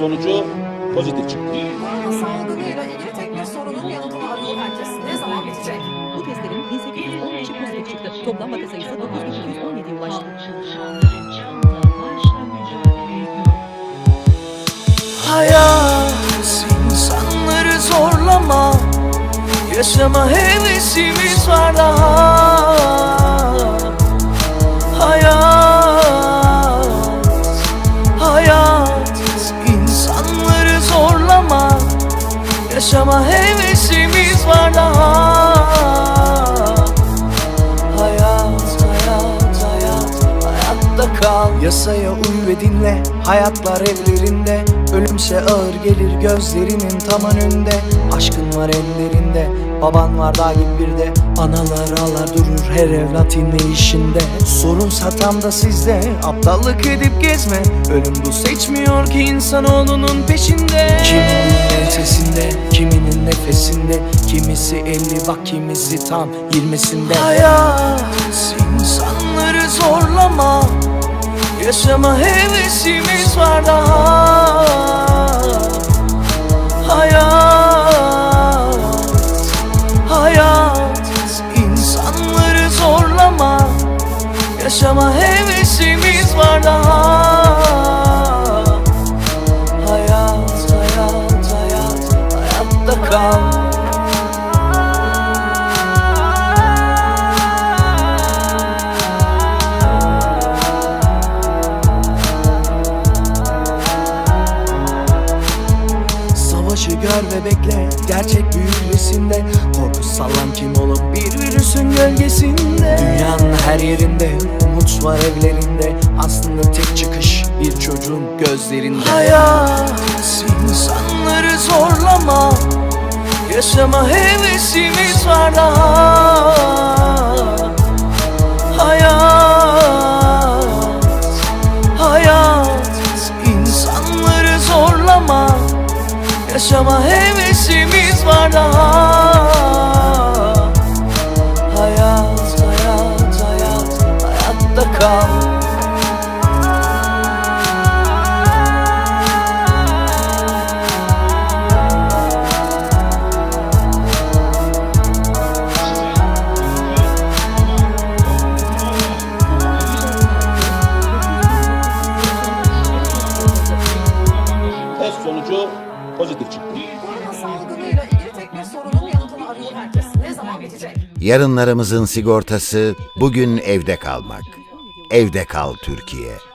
sonucu pozitif çıktı. salgınıyla ilgili tek bir sorunun yanıtını arıyor herkes. Ne zaman bitecek? Bu testlerin 1810 kişi pozitif çıktı. Toplam vaka sayısı 9217'ye ulaştı. Hayat insanları zorlama Yaşama hevesimiz var daha Yaşama hevesimiz var daha hayatta kal Yasaya uy ve dinle, hayatlar ellerinde Ölümse ağır gelir gözlerinin tam önünde. Aşkın var ellerinde, baban var dahil bir de. Analar ağlar durur her evlat inleyişinde Sorunsa tam da sizde, aptallık edip gezme. Ölüm bu seçmiyor ki insanoğlunun peşinde. Kiminin ensesinde, kiminin nefesinde. Kimisi elli bak kimisi tam yirmisinde. Hayat insanları zorlama Yaşama hevesimiz var daha. Hayat Hayat. İnsanları zorlama. Yaşama hevesimiz Savaşı gör ve bekle. Gerçek büyük resimde Korku sallan kim olup bir virüsün gölgesinde. Dünyanın her yerinde Umut var evlerinde. Aslında tek çıkış bir çocuğun gözlerinde. Hayat insanları zorlama. Yaşama hevesimiz var daha Yaşama hevesimiz var daha. Hayat, hayat, hayat, hayatta kal pozitif çıktı. salgınıyla ilgili tek bir sorunun yanıtını arıyor herkes. Ne zaman bitecek? Yarınlarımızın sigortası bugün evde kalmak. Evde kal Türkiye.